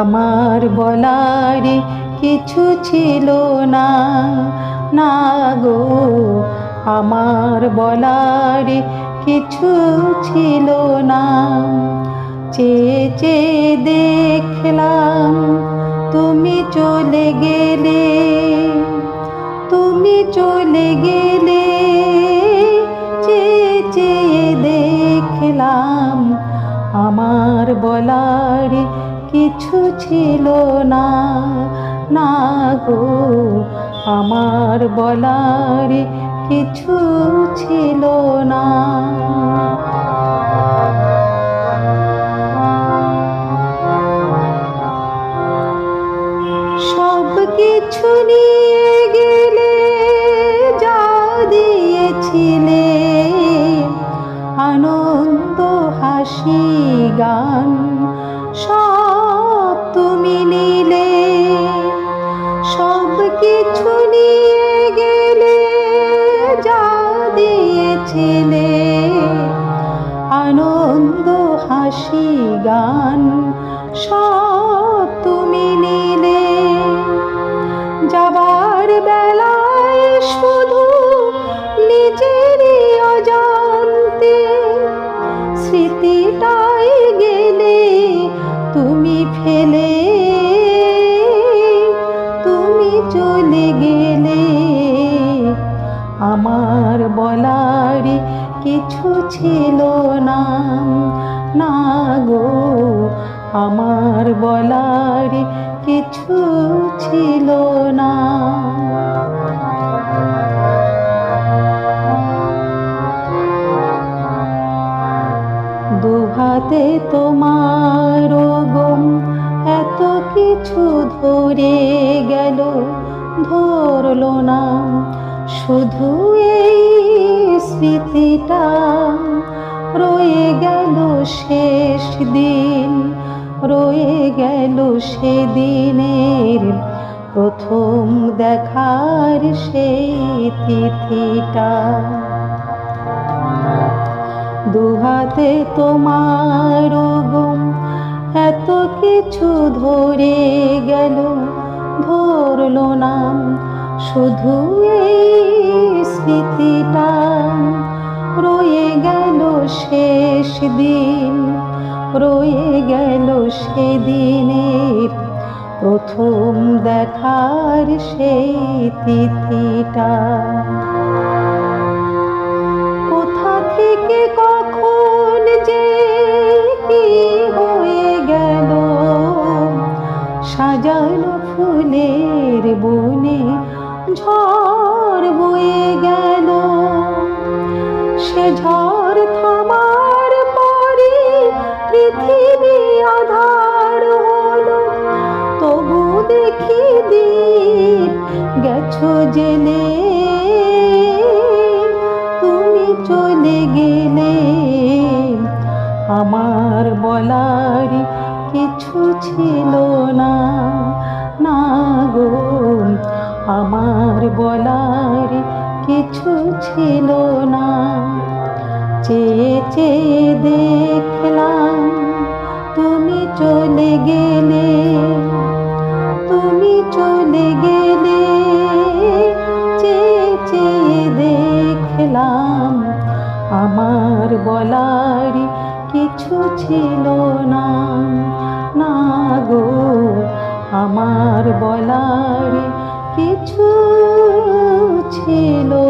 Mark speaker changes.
Speaker 1: আমার বলার কিছু ছিল না না গো, আমার বলার কিছু ছিল না। চেয়ে চেয়ে দেখলাম ছিল না না গো, আমার বলার কিছু ছিল না। সব কিছু নিয়ে গেলে, যা দিয়েছিলে, আনন্দ, হাসি, গান, সব নিলে সব কিছু নিয়ে গেলে যা দিয়েছিলে আনন্দ হাসি গান সব তুমি নিলে। বলার কিছু ছিল না। না গো, আমার বলার কিছু ছিল না। দুহাতে তোমার গম এত কিছু ধরে গেল, ধরলো না। শুধু এই স্মৃতিটা রয়ে গেল শেষ দিন, রয়ে গেল সেদিনের প্রথম দেখার সেই তিথিটা। দুহাতে তোমার গুম এত কিছু ধরে গেল, ধরলো না শুধু এই স্মৃতিটা রয়ে গেল শেষ দিন, রয়ে গেল সেদিনের প্রথম দেখার সেই তিথিটা। কোথা থেকে ঝড় বয়ে গেল। সে ঝড় থামার পরে পৃথিবী আধার হলো। তবু দেখি দীপ গেছো জেলে। তুমি চলে গেলে। আমার বলার কিছু ছিল না। বলার কিছু ছিল না। চেয়ে চেয়ে দেখলাম তুমি চলে গেলে, তুমি চলে গেলে। চেয়ে চেয়ে দেখলাম আমার বলার কিছু ছিল না। না গো, আমার বলার কিছু ছিল।